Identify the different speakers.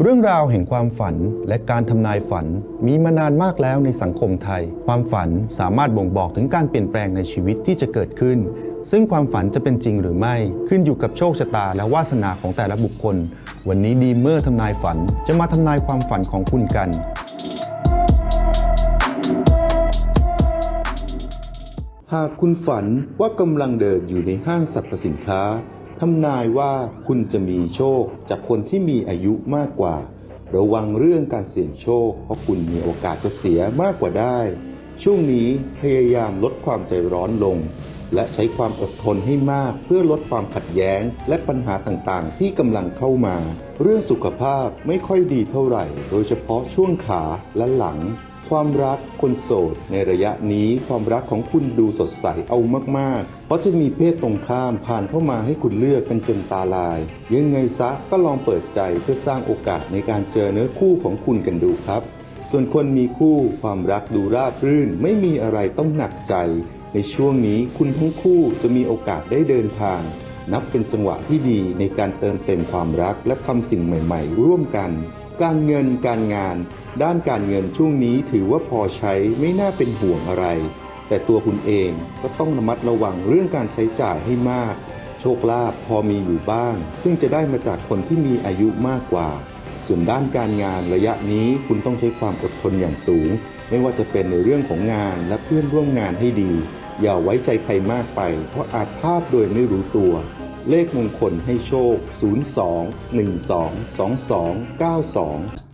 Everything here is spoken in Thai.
Speaker 1: เรื่องราวแห่งความฝันและการทำนายฝันมีมานานมากแล้วในสังคมไทย ความฝันสามารถบ่งบอกถึงการเปลี่ยนแปลงในชีวิตที่จะเกิดขึ้น ซึ่งความฝันจะเป็นจริงหรือไม่ขึ้นอยู่กับโชคชะตาและวาสนาของแต่ละบุคคล วันนี้ดีเมอร์ทำนายฝันจะมาทำนายความฝันของคุณกัน
Speaker 2: หากคุณฝันว่ากำลังเดินอยู่ในห้างสรรพสินค้า ทำนายว่าคุณจะมีโชคจากคนที่มีอายุมากกว่า ระวังเรื่องการเสี่ยงโชค เพราะคุณมีโอกาสจะเสียมากกว่าได้ ช่วงนี้พยายามลดความใจร้อนลง และใช้ความอดทนให้มากเพื่อลดความขัดแย้ง และปัญหาต่างๆ ที่กำลังเข้ามา เรื่องสุขภาพไม่ค่อยดีเท่าไหร่ โดยเฉพาะช่วงขาและหลัง ความรักคนโสด ในระยะนี้ความรักของคุณดูสดใสเอามากๆ เพราะจะมีเพศตรงข้ามผ่านเข้ามาให้คุณเลือกกันจนตาลาย ยังไงซะก็ลองเปิดใจเพื่อสร้างโอกาสในการเจอเนื้อคู่ของคุณกันดูครับ ส่วนคนมีคู่ความรักดูราบรื่นไม่มีอะไรต้องหนักใจ ในช่วงนี้คุณทั้งคู่จะมีโอกาสได้เดินทาง นับเป็นจังหวะที่ดีในการเติมเต็มความรักและทำสิ่งใหม่ ๆ ร่วมกัน การเงินการงาน ด้านการเงินช่วงนี้ถือว่าพอใช้ไม่น่าเป็นห่วงอะไร แต่ตัวคุณเองก็ต้องระมัดระวังเรื่องการใช้จ่ายให้มาก โชคลาภพอมีอยู่บ้าง ซึ่งจะได้มาจากคนที่มีอายุมากกว่า ส่วนด้านการงานระยะนี้คุณต้องใช้ความอดทนอย่างสูง ไม่ว่าจะเป็นในเรื่องของงานและเพื่อนร่วมงานให้ดี อย่าไว้ใจใครมากไป เพราะอาจพลาดโดยไม่รู้ตัว เลขมงคลให้โชค 02 12 22 92